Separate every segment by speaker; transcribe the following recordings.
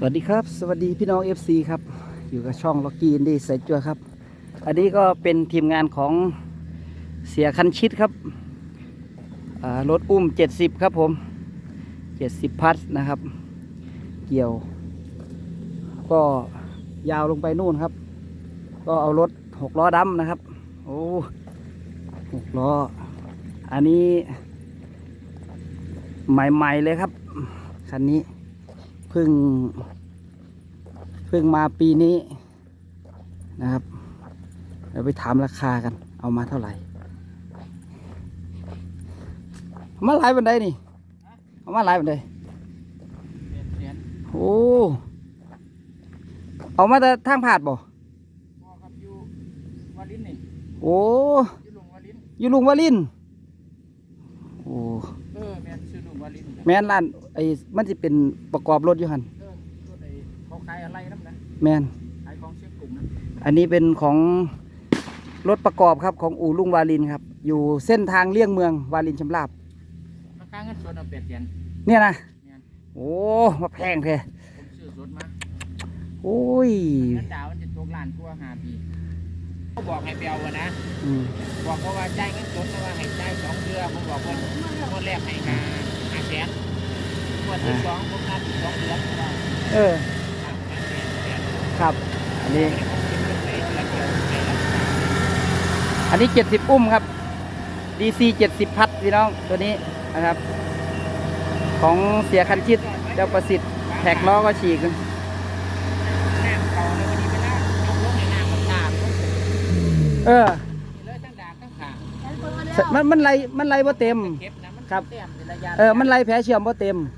Speaker 1: สวัสดีครับ สวัสดีพี่น้อง FC ครับ อยู่กับช่องล็อกกี้อินดีใส่จัวครับ อันนี้ก็เป็นทีมงานของเสียคันชิดครับรถอุ้ม 70 ครับผม 70 พัทนะครับ เกี่ยว ก็ยาวลงไปนู่นครับ ก็เอารถหกล้อดำนะครับ โอ้หกล้อ อันนี้ ใหม่ ๆ เลยครับ คันนี้ เพิ่งเพิ่งมาปีนี้นะครับเดี๋ยวไปถามราคากัน เอามาเท่าไหร่เอามาหลายบันไดนี่เอามาหลายบันไดโอ้เอามาแต่ทางผาดบ่
Speaker 2: พ่อครับอยู่วาลินนี่
Speaker 1: โอ้
Speaker 2: อยู่ลุงวาลิน
Speaker 1: อยู่ลุงวาลินโอ้
Speaker 2: เออแม่นชื่อลุงวาลินจ้ะ
Speaker 1: แม่นร้านไอ้มันจะเป็นประกอบรถอยู่หัน
Speaker 2: เออรถไอ้เขาขายอะไรน้ำนะ
Speaker 1: แม่น
Speaker 2: ขายของเชียงกลุ่มนะ
Speaker 1: อันนี้เป็นของรถประกอบครับของอู่ลุงวาลินครับ อยู่เส้นทางเลี่ยงเมืองวาลินชำราบ
Speaker 2: ราคาเงินสดเอาเป็ดเยน
Speaker 1: เนี่ยนะ
Speaker 2: แม่น
Speaker 1: โอ้มาแพงแท้
Speaker 2: ผมซื้อสดมา
Speaker 1: โอ้ย
Speaker 2: เงินดาวมันจะตกล้านกว่าห้าปีเขาบอกให้ไปเอาอะนะ
Speaker 1: อืม
Speaker 2: บอกเขาว่าจ่ายเงินสดแต่ว่าให้จ่ายสองเดือนผมบอกว่างวดแรกให้ห้าห้าแสนง วที่สองผมนัดสองเดือน
Speaker 1: เออ ครับ อันนี้
Speaker 2: เดือนเดียวให้ละ
Speaker 1: อันนี้เจ็ดสิบอุ้มครับ DC เจ็ดสิบพัดพี่น้องตัวนี้นะครับ ของเสียคันชิดเจ้าประสิทธิ์แท็กล้อก็ฉีก
Speaker 2: เขาในวันนี้เวลายกลงในน้ำมันตามลงไป
Speaker 1: เออมันมันไหลมันไหลบ่เต็ม
Speaker 2: เก็ม
Speaker 1: ครับ เออ มันไหลแผลเชื่อมบ่เต็ม
Speaker 2: ก็ไรเงาอะ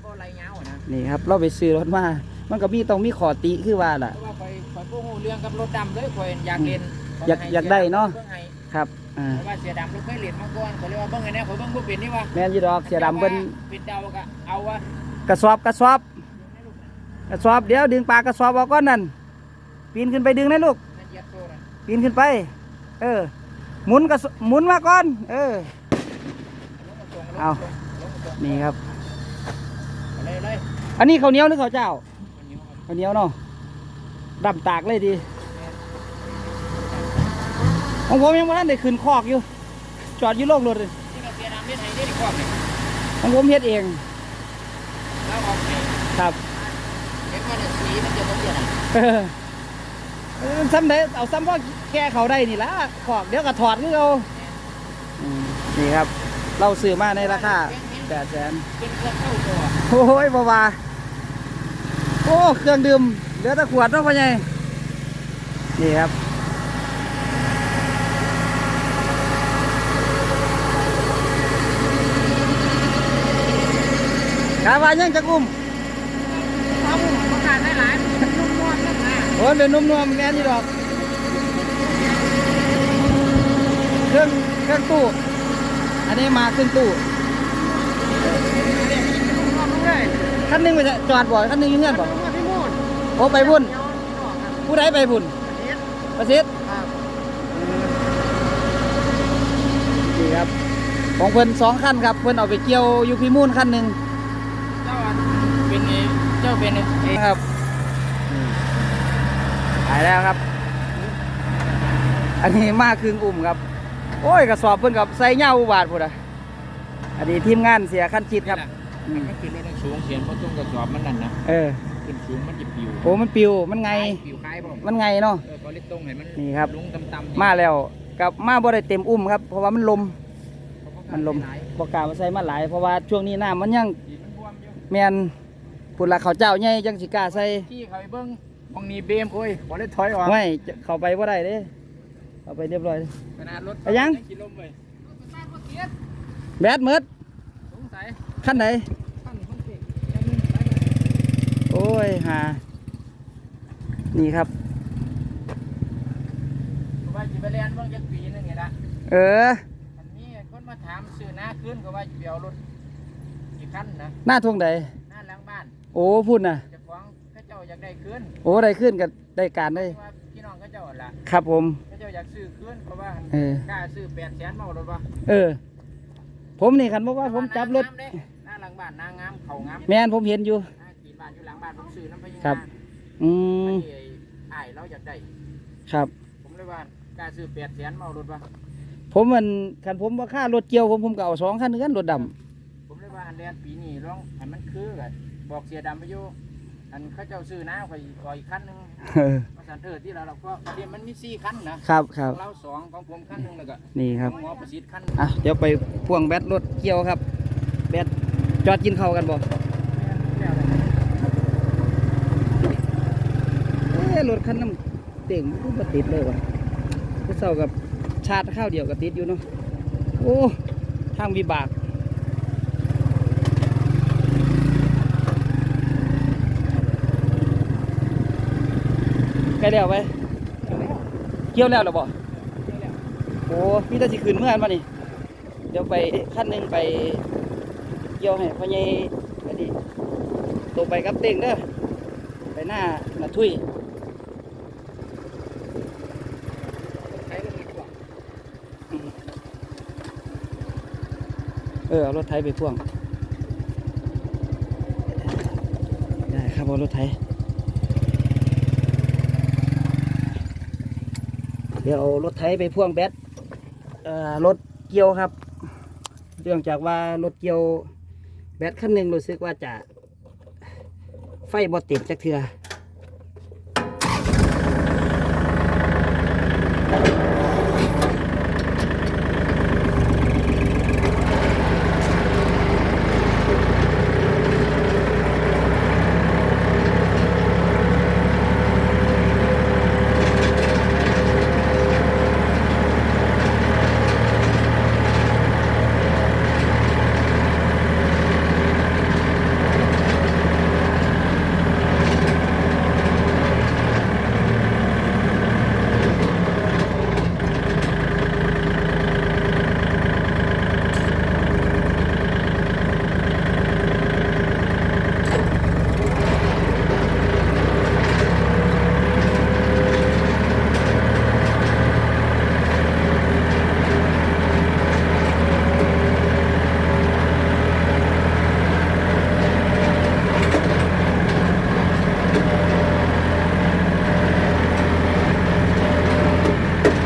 Speaker 2: นะ
Speaker 1: นี่ครับ เราไปซื้อรถมา มันก็มีต้องมีขอติคือว่าล่ะ
Speaker 2: เพราะว่าคอยคอยพวกหูเรื่องกับรถดำเลยคอยอยากเล่น
Speaker 1: อยากอยากได้เนาะ
Speaker 2: เบิ่งให้
Speaker 1: ครับอ่า
Speaker 2: เพราะว่าเสียดำรถเคยเล่นมาก่อนเขาเรียกว่าเบิ่งไงเนี่ยเขาเบิ่งบ่เป็นนี่วะ
Speaker 1: แม่นอยีดอกเสียดำเบิ้น
Speaker 2: ปิดเดาก็เอาวะ
Speaker 1: กระสอบกระสอบกระสอบเดี๋ยวดึงปลากระสอบออกก่อนนั่นปีนขึ้นไปดึงนะลูก
Speaker 2: นั่นเหยียบโซ่น่ะ
Speaker 1: ปีนขึ้นไป เออ หมุนกระสหมุนมาก่อน เออเอานี่ครับ
Speaker 2: เอาเลยเลย
Speaker 1: อันนี้ข้าวเหนียวหรือข้าวเจ้า
Speaker 2: คนนิ้วครับ
Speaker 1: ข้าวเหนียวเนาะดำตากเลยดีของผมยังไม่ทันได้ขึ้นคอกอยู่ จอดอยู่โลกรถเลย
Speaker 2: นี่ก็เสียดำเล่นให้ได้ดีกว่าเนี่ย
Speaker 1: ของผมเฮ็ดเอง
Speaker 2: แล้วเอาไป
Speaker 1: ครับ
Speaker 2: เห็นว่าเนี่ยสีมันจะบ่เปลี่ยนอะ
Speaker 1: เออเออซ้ำได้เอาซ้ำว่าแก้เขาได้นี่ละขอกเดี๋ยวก็ถอดคือเอาอืมนี่ครับ เราซื้อมาในราคาแปดแสน
Speaker 2: เป็นเครื่องเข้าตัว
Speaker 1: โอ้ยบาวาโอ้เครื่องดื่มเหลือแต่ขวดเนาะพ่อใหญ่นี่ครับกาว่ายังจะกุ้ม
Speaker 2: เอาประกาศได้หลายนุ่มนวลนักหนา
Speaker 1: โอ้ยเป็นนุ่มนวลแม่นี่ดอกเครื่องเครื่องตู้ อันนี้มาขึ้นตู้
Speaker 2: นุ่มนวลเลย
Speaker 1: ขั้นหนึ่งไปจอดบ่อยขั้นหนึ่งอยังเงี้ยบ่
Speaker 2: นุ่มนวลพี่มูด
Speaker 1: โอ้ไปบุญ
Speaker 2: เดี๋ยวพี่น้องครับ
Speaker 1: ผู้ใดไปบุญ
Speaker 2: ประเทศ
Speaker 1: ประสิทธิ์
Speaker 2: ครับ
Speaker 1: นี่ครับ ของเพิ่นสองขั้นครับ เพิ่นเอาไปเกี่ยวอยู่พิมูลขั้นหนึ่ง
Speaker 2: เจ้าอันเป็นไอ้เจ้าเป็นไอ้เอ๊ะ
Speaker 1: นะครับหายแล้วครับ อันนี้มากครึ่งอุ่มครับ โอ้ยกระสอบเพิ่นกับใส่เหย้าอุบาทพุ่นอะอันนี้ทีมงานเสียขั้นจิตครับ อืม
Speaker 2: มันขึ้นรถสูงเสียงเพราะตุ้งกระสอบมันนั่นนะ
Speaker 1: เออ
Speaker 2: ขึ้นสูงมันจะปิว
Speaker 1: โอ้มันปิวมันไง
Speaker 2: ปิวคล้ายบ่
Speaker 1: มันไงเนาะ
Speaker 2: เออพอเล็กตรงให้มัน
Speaker 1: นี่ครับ
Speaker 2: ลงต่ำๆ
Speaker 1: มาแล้วกับมาบ่ได้เต็มอุ้มครับ เพราะว่ามันลม มันลมบ่กล้ามาใส่มาหลาย เพราะว่าช่วงนี้น้ำมันยัง
Speaker 2: ดินมันบวมอยู่
Speaker 1: แม่นพุ่นละเขาวเจ้าใหญ่จังสิกล้าใส่
Speaker 2: ที่เขาไปเบิ้งมองนี้เบมโอ้ยพอเล็กถอยออก
Speaker 1: ไม่จะเข้าไปบ่ได้เด้เข้าไปเรียบร้อย
Speaker 2: ขนาดรถ
Speaker 1: ไปยัง
Speaker 2: กินลมเลย
Speaker 1: แบดเมิด
Speaker 2: สงสัย
Speaker 1: ขั้นไหน
Speaker 2: ตั้งข้างเกตยังมึงไปบ่
Speaker 1: โอ้ยหานี่ครับ
Speaker 2: เพราะว่าจิไปเรียนเบิ่งจักปีนึงไงล่ะ
Speaker 1: เออ
Speaker 2: อันนี้คนมาถามซื้อหน้าขึ้นก็ว่าจะไปเอารถกี่คันนะ
Speaker 1: หน้าทวงใด
Speaker 2: หน้าหลังบ้าน
Speaker 1: โอ้พูดนะ
Speaker 2: เจะฟ้าของเข้าเจ้าอยากได้ขึ้น
Speaker 1: โอ้ได้ขึ้นกับได้การได้
Speaker 2: เพราะว่าพี่น้องเข้าเจ้าหั่นล่ะ
Speaker 1: ครับผม
Speaker 2: เข้าเจ้าอยากซื้อขึ้นเพราะว่า
Speaker 1: เออ
Speaker 2: กล้าซื้อแปดแสนมาเอารถวะ
Speaker 1: เออ ผมนี่คันบอกว่าผมจับรถ
Speaker 2: บ้านหน้างามเขางาม
Speaker 1: แม่นผมเห็นอยู่
Speaker 2: หน้ากี่บ้านอยู่หลังบ้านผมซื้อน้ำพญา
Speaker 1: ครับ อื
Speaker 2: อั
Speaker 1: ม
Speaker 2: นนี้ไอ้อ้ายเราอยากได้
Speaker 1: ครับ
Speaker 2: ผมเลยว่ากล้าซื้อแปดแสนมาเอารถวะ
Speaker 1: ผมมันคันผมว่าค่ารถเกี่ยวผมผมก็เอาสองคันเงินรถด
Speaker 2: ผมเลยว่าอันเรียนปีนี้ร้องให้มันคือกันบอกเสียดำไปอยู่อันเขาเจ้าซื้อนะไปขออีกคันหนึงำ
Speaker 1: เออ
Speaker 2: มาสันเออที่เราเราก็เรียนมันมีสี่คันนะครับ
Speaker 1: ครับ
Speaker 2: ของเราสองของผมคันหนึงแล้วก็
Speaker 1: นี่ครับ
Speaker 2: ของหมอประสิทธิ์คัน
Speaker 1: อะเดี๋ยวไปพ่วงแบตรถเกี่ยวครับ แบต จอดกินข้าวกันบ่
Speaker 2: เอ้
Speaker 1: รถคันน้ำเต่งมันก็ติดเลยวะผู้เศร้ากับชาติข้าวเดียวก็ติดอยู่เนาะ โอ้ ทางวิบากใกล้แล้วไปเกี่ยวแล้วหรอบ่โอ้พี่ตาสิขึ้นเมื่อไหร่มานี่ เดี๋ยวไปขั้นหนึ่งไป เกี่ยวให้พ่อใหญ่ไปดิตัวไปกับเต่งเด้อไปหน้าหน้าทุยเออเอารถไถไปพ่วงได้ครับเอารถไถเดี๋ยวเอารถไถไปพ่วงแบตเอ่อรถเกี่ยวครับ เรื่องจากว่ารถเกี่ยว แบตคันหนึ่งรู้สึกว่าจะไฟบอติดจักเทือ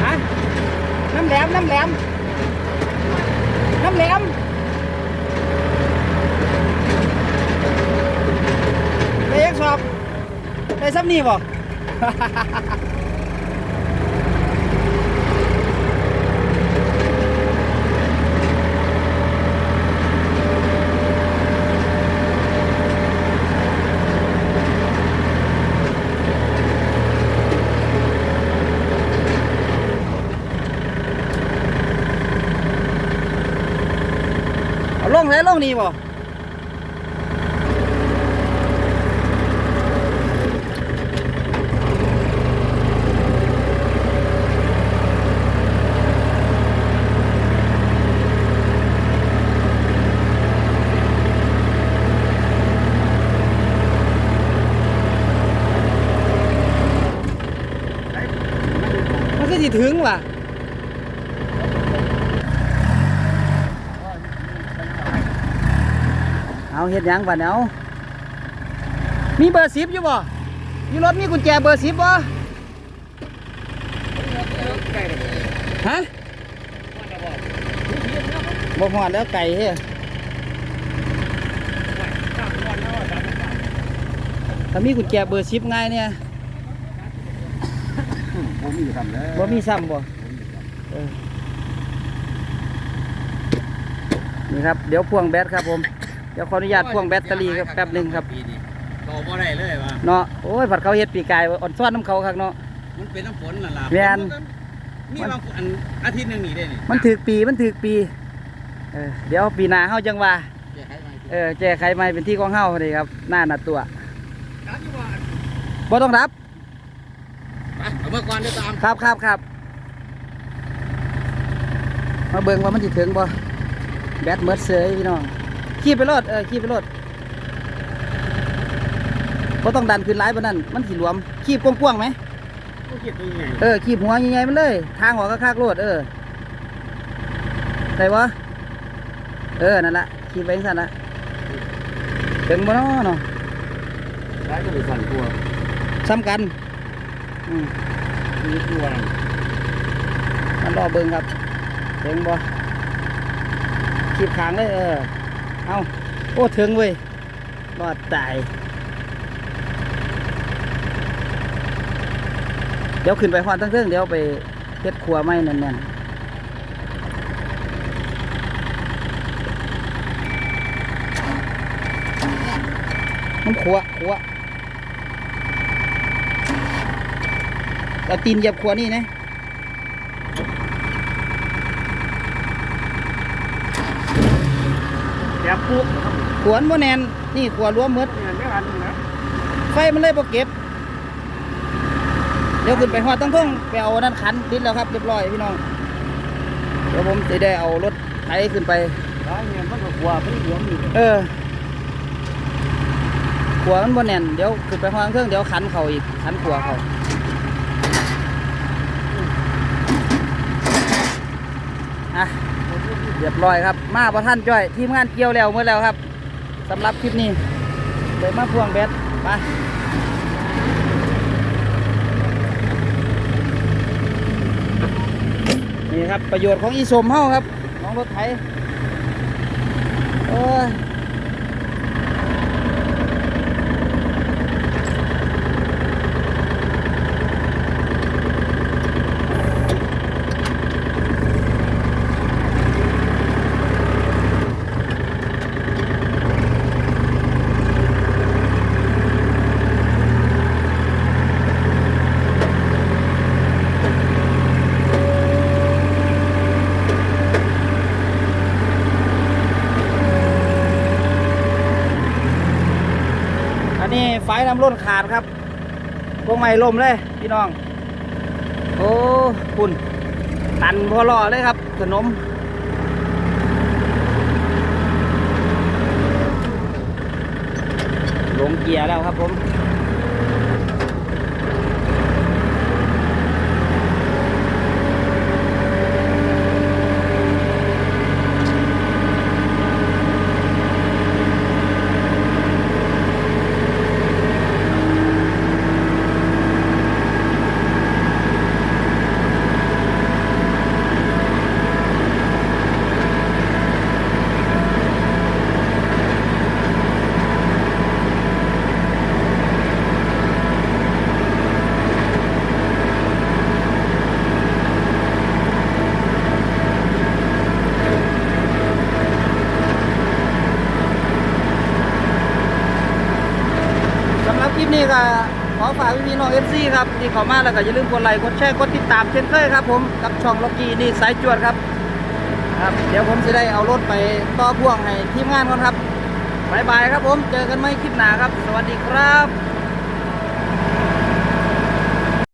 Speaker 1: ฮะน้ำแหลม น้ำแหลม น้ำแหลมได้ยังสอบได้ซ้ำ นี่บ่ เอาลงไหนลงนี่บ่ ถึงว่ะเอาเฮ็ดยังบัดเอามีเบอร์สิบอยู่บ่อยู่รถมีกุญแจเบอร์สิบบ่ฮะบ่หอดแล้วไก่เฮ้ยถ้ามีกุญแจเบอร์สิบง่ายเนี่ย
Speaker 3: มมีทำแล้ว
Speaker 1: บ่มีซ้ำบ่เออนี่ครับเดี๋ยวพ่วงแบตครับผม เดี๋ยวขออนุญาตพ่วงแบตเตอรี่ครับแป๊บหนึงครับ
Speaker 3: ปีนี้ต่อบ่ได้เลยว่ะ
Speaker 1: เนาะโอ้ยผัดเขาเฮ็ดปีกายอ่อนซ้อนน้ำเขาคักเนาะ
Speaker 3: มันเป็นน้ำฝนน่ะล่ะ
Speaker 1: แม่น
Speaker 3: มีบางอันอาทิตย์หนึงนี่ได้นี่
Speaker 1: มันถือปีมันถือปีเออเดี๋ยวปีหน้าเฮาจังว่า
Speaker 3: แก้ไขใหม่
Speaker 1: เออแก้ไขใหม่เป็นที่ของเฮาเลยครับหน้าหน้าตัว
Speaker 3: ครับที่ว่า
Speaker 1: บ่ต้องรับ
Speaker 3: ไป เอามาก่อนเดี๋ยวตาม
Speaker 1: ครับครับครับมาเบิ่งว่ามันสิถึงบ่แบตเมิดเสยพี่น้องขี่ไปรถเออขี่ไปรถบ่ต้องดันขึ้นหลายปานนั้นมันสิหลวมขีบกว้างๆไหม
Speaker 3: ผู้คิดตัวใหญ่
Speaker 1: เออขีบหัวใหญ่ๆมันเลย ทางออกก็คากโลดเออได้บ่เออนั่นละขีบไปจังซั่นละถึงบ่เนาะเนาะ
Speaker 3: ได้ก็ไปสั่นตัว
Speaker 1: ซ้ำกันอื มี
Speaker 3: ตัวนั่น
Speaker 1: มันรอเบิ่งครับถึงบ่ขีบขางเลยเออ เอาโอ้ถึงเว้ยรอดตาย เดี๋ยวขึ้นไปหอดตั้งเรื่องเดี๋ยวไปเฮ็ดครัวไม่แน่นๆมันขัวขัว เอาตีนเหยียบขัวนี่นะ
Speaker 3: แกปุ๊บ
Speaker 1: ขวนบ่แนนนี่ขวรวมหมด
Speaker 3: เนี่ยไม่ทันนะ
Speaker 1: ไฟมันเลยบ่เก็บ เดี๋ยวขึ้นไปหอดตั้งทุ่งไปเอานั่นขันติดแล้วครับเรียบร้อยพี่น้อง เดี๋ยวผมจะได้เอารถไถขึ้นไป
Speaker 3: ได้เงี้ยมันก็กลัวมันเหลือมอยู่
Speaker 1: เออขวมันบ่แนนเดี๋ยวขึ้นไปหอดเครื่องเดี๋ยวขันเขาอีกขันขัวเขา อะเรียบร้อยครับ มาพระท่านจ้อย ทีมงานเกี่ยวแล้วเมื่อแล้วครับสำหรับคลิปนี้เดี๋ยวมาพ่วงแบตไปนี่ครับประโยชน์ของอีสมเฮาครับ น้องรถไถโอ้ย ไฟน้ำล้นขาดครับพวงไม้ลมเลย พี่น้อง โอ้คุณตันพอรอเลยครับขนมลงเกียร์แล้วครับผม ก็ขอฝากพี่น้องเอฟซีครับที่เขามาแล้วก็อย่าลืมกดไลค์กดแชร์กดติดตามเช่นเคยครับ ผมกับช่องล็อกกี้นี่สายจวดครับครับ เดี๋ยวผมจะได้เอารถไปต่อพ่วงให้ทีมงานก่อนครับบายบายครับผมเจอกันไหม่คลิปหน้าครับ สวัสดีครับ